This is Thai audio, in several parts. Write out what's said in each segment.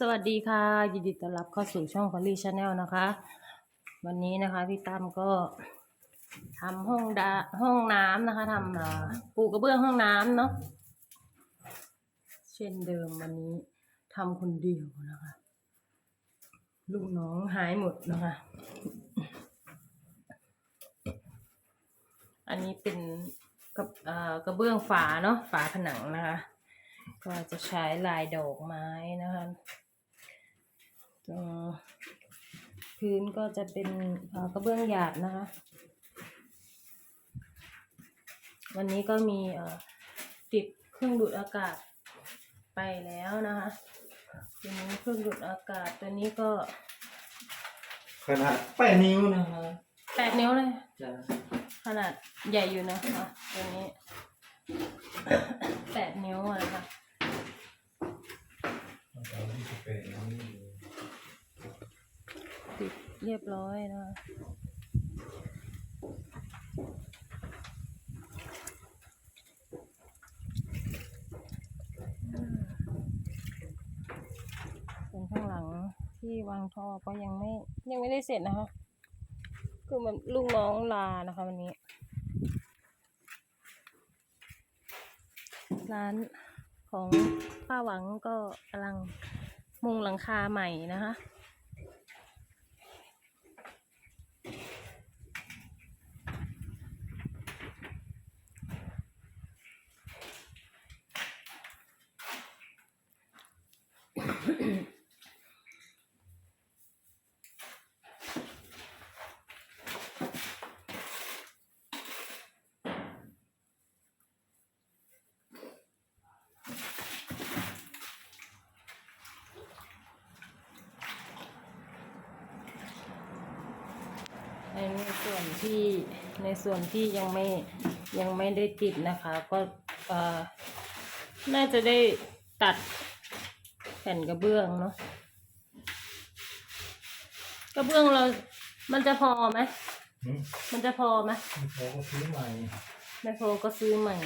สวัสดีค่ะ ยินดีต้อนรับเข้าสู่ช่องพอลลี่ชาแนลนะคะ วันนี้นะคะพี่ตั้มก็ทำห้องดาห้องน้ำนะคะทำปูกระเบื้องห้องน้ำเนาะเช่นเดิมวันนี้ทำคนเดียวนะคะ ลูกน้องหายหมดนะคะ อันนี้เป็นกระเออกระเบื้องฝาเนาะฝาผนังนะคะ ก็จะใช้ลายดอกไม้นะคะ พื้นก็จะเป็นเอ่อกระเบื้องหยาบนะคะ วันนี้ก็มีเอ่อติดเครื่องดูดอากาศไปแล้วนะคะตัวนี้เครื่องดูดอากาศตัวนี้ก็ขนาดแปดนิ้วนะคะแปดนิ้วเลยจะขนาดใหญ่อยู่นะคะตัวนี้แปดนิ้วอะนะคะ ตอนที่สิบแปดนิ้วนี่ ติด เรียบร้อยนะคะส่วนข้างหลังที่วางท่อก็ยังไม่ยังไม่ได้เสร็จนะคะ คือมันลูกน้องลานะคะวันนี้ ร้านของป้าหวังก็กำลังมุงหลังคาใหม่นะคะ ในส่วน ที่ในส่วนที่ยังไม่ยังไม่ได้ติดนะคะ ก็เอ่อน่าจะได้ตัดแผ่นกระเบื้องเนาะกระเบื้องเรา มันจะพอไหมหืมมันจะพอไหมเขาก็ซื้อใหม่ไม่พอก็ซื้อใหม่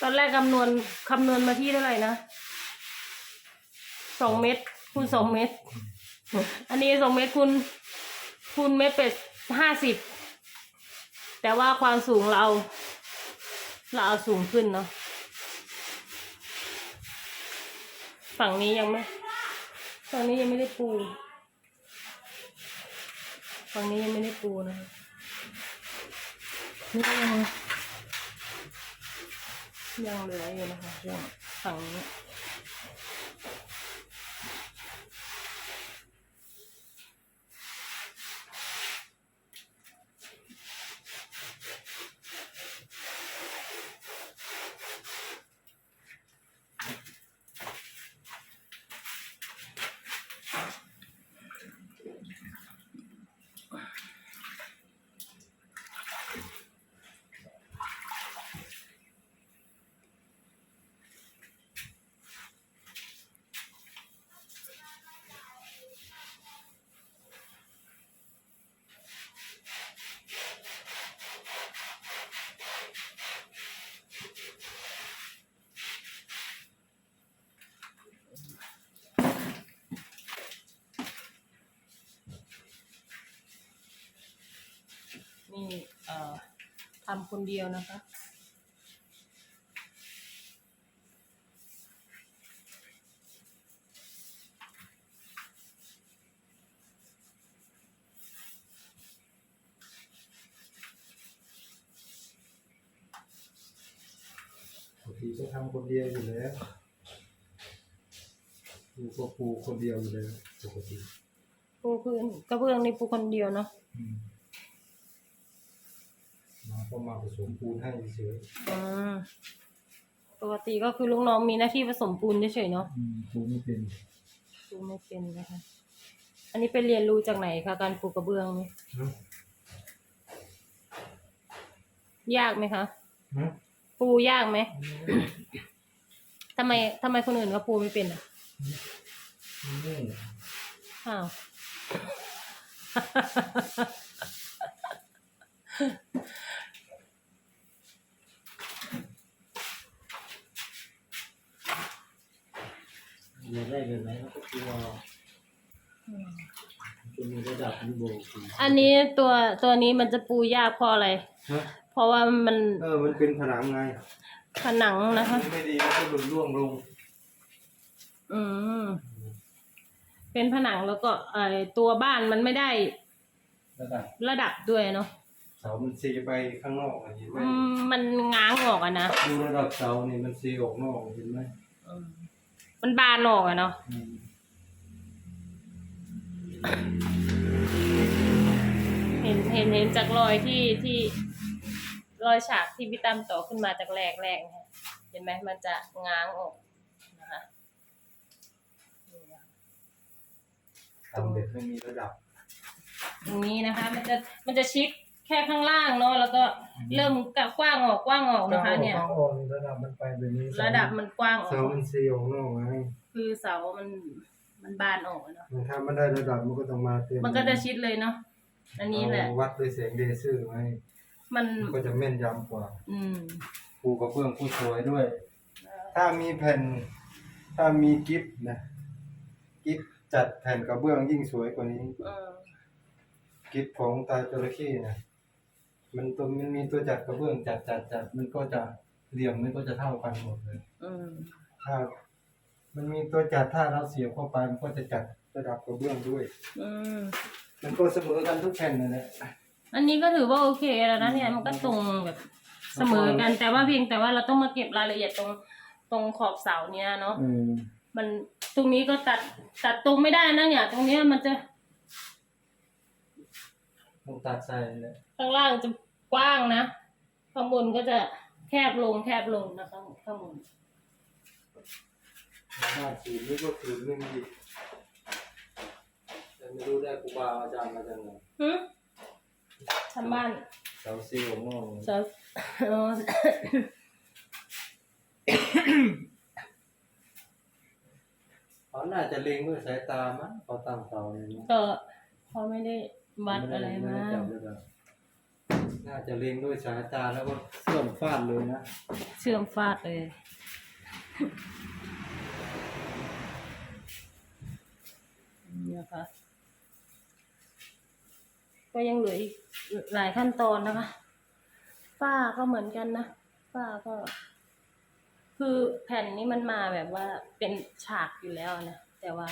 ตอนแรกคำนวณคำนวณมาที่เท่าไหร่นะสองเมตรคูณสองเมตร อันนี้สองเมตรคูณ คูณเมตรเป็ดห้าสิบแต่ว่าความสูงเรา เราเอาสูงขึ้นเนาะฝั่งนี้ยังไม่ฝั่งนี้ยังไม่ได้ปูฝั่งนี้ยังไม่ได้ปูนะนี่ยังยังเหลืออยู่นะคะช่วงฝั่งนี้เอ่อทำ คนเดียวนะคะบางทีก็ทำคนเดียวอยู่แล้วปูก็ปูคนเดียวอยู่แล้วปกติปูพื้นกระเบื้องนี่ปูคนเดียวเนาะ อืมมา ก็มาผสมปูนให้เฉยอืมปกติก็คือลูกน้องมีหน้าที่ผสมปูนเฉยๆเนาะอืมปูไม่เป็นปูไม่เป็นนะคะ อันนี้ไปเรียนรู้จากไหนคะการปูกระเบื้องนี่เนาะยากไหมคะเนาะปูยากไหมทำไมทำไมคนอื่นเขาปูไม่เป็นอะนี่อ้าว อยากได้แบบไหนก็คือว่าอืมจะมีระดับนิโบคืออันนี้ตัวตัวนี้มันจะปูยากเพราะอะไร ฮะเพราะว่ามันเออมันเป็นผนังไงผนังนะคะ ไม่ดีมันก็หลุดร่วงลงอืม เป็นผนังแล้วก็ไอตัวบ้านมันไม่ได้ระดับระดับด้วยเนาะเสามันเซไปข้างนอกอะเห็นไหมอืมมันง้างออกอะนะดูระดับเสานี่มันเซออกนอกเห็นไหมอืม มันบานออกอะเนาะอืมเห็นเห็นเห็นจากรอยที่ที่รอยฉากที่พี่ตั้มต่อขึ้นมาจากแรกแรกเนี่ยเห็นไหมมันจะง้างออกนะคะนี่นะทำแบบไม่มีระดับ ตรงนี้นะคะ มันจะมันจะชิดแค่ข้างล่างเนาะแล้วก็เริ่มกับกว้างออกกว้างออกนะคะ เนี่ยข้างออกระดับมันไปแบบนี้ระดับมันกว้างออเสาก มันเซออกนอกไงคือเสามันมันบานออกอะเนาะถ้ามันได้ระดับมันก็ต้องมาเต็มมันก็จะชิดเลยเนาะอันนี้แหละ เอาวัดด้วยแสงเลเซอร์ไงมันมันก็จะแม่นยำกว่าอืมปูกระเบื้องผู้สวยด้วย ถ้ามีแผ่น ถ้ามีกิฟต์นะกิฟต์จัดแผ่นกระเบื้องยิ่งสวยกว่านี้ เออกิฟต์ของตาจระเข้นะ มันตัวมันมีตัวจัดกระเบื้องจัดจัดจัดมันก็จะเหลี่ยมมันก็จะเท่ากันหมดเลย อืมถ้า มันมีตัวจัดถ้าเราเสียบเข้าไปมันก็จะจัดระดับกระเบื้องด้วย อืมมันก็เสมอกันทุกแผ่นนั่นแหละอันนี้ก็ถือว่าโอเคแล้วนะเนี่ยมันก็ตรงแบบเสมอกันแต่ว่าเพียงแต่ว่าเราต้องมาเก็บรายละเอียดตรงตรงขอบเสาเนี้ยเนาะอืมมันตรงนี้ก็ตัดตัดตรงไม่ได้นะเนี่ย ตรงเนี้ยมันจะ ต้องตัดใส่เลย ข้างล่างจะกว้างนะ ข้างบนก็จะแคบลงแคบลงนะคะข้างบนหน้าศูนย์นี่ก็ศูนย์หนึ่งอีกแต่ไม่รู้ได้ครูบาอาจารย์มาจากไหนหึทำบ้านเสาซีของนอกเสาเออเขาน่าจะเล็งด้วยสายตามั้งเขาตั้งเสาเนี่ยนะก็เขาไม่ได้วัดอะไรไม่มา ได้จับเลยนะ น่าจะเล็งด้วยสายตาแล้วก็เสื่อมฟาดเลยนะ เชื่อมฟาดเลย นี่นะคะ ก็ยังเหลืออีกหลายขั้นตอนนะคะฝ้าก็เหมือนกันนะฝ้าก็ คือแผ่นนี้มันมาแบบว่าเป็นฉากอยู่แล้วนะ แต่ว่า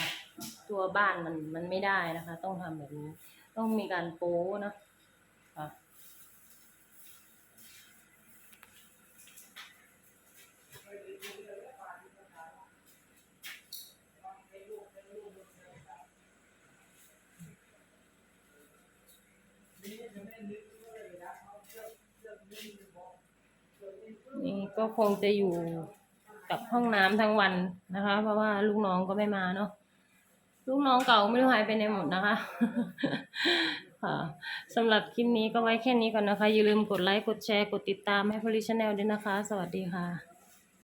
ตัวบ้านมันมันไม่ได้นะคะ ต้องทำแบบนี้ ต้องมีการโป้นะค่ะ ก็คงจะอยู่กับห้องน้ำทั้งวันนะคะ เพราะว่าลูกน้องก็ไม่มาเนาะลูกน้องเก่าไม่รู้หายไปไหนหมดนะคะค่ะสำหรับคลิปนี้ก็ไว้แค่นี้ก่อนนะคะ อย่าลืมกดไลค์ กดแชร์ กดติดตามให้พลิชแนลด้วยนะคะ สวัสดีค่ะ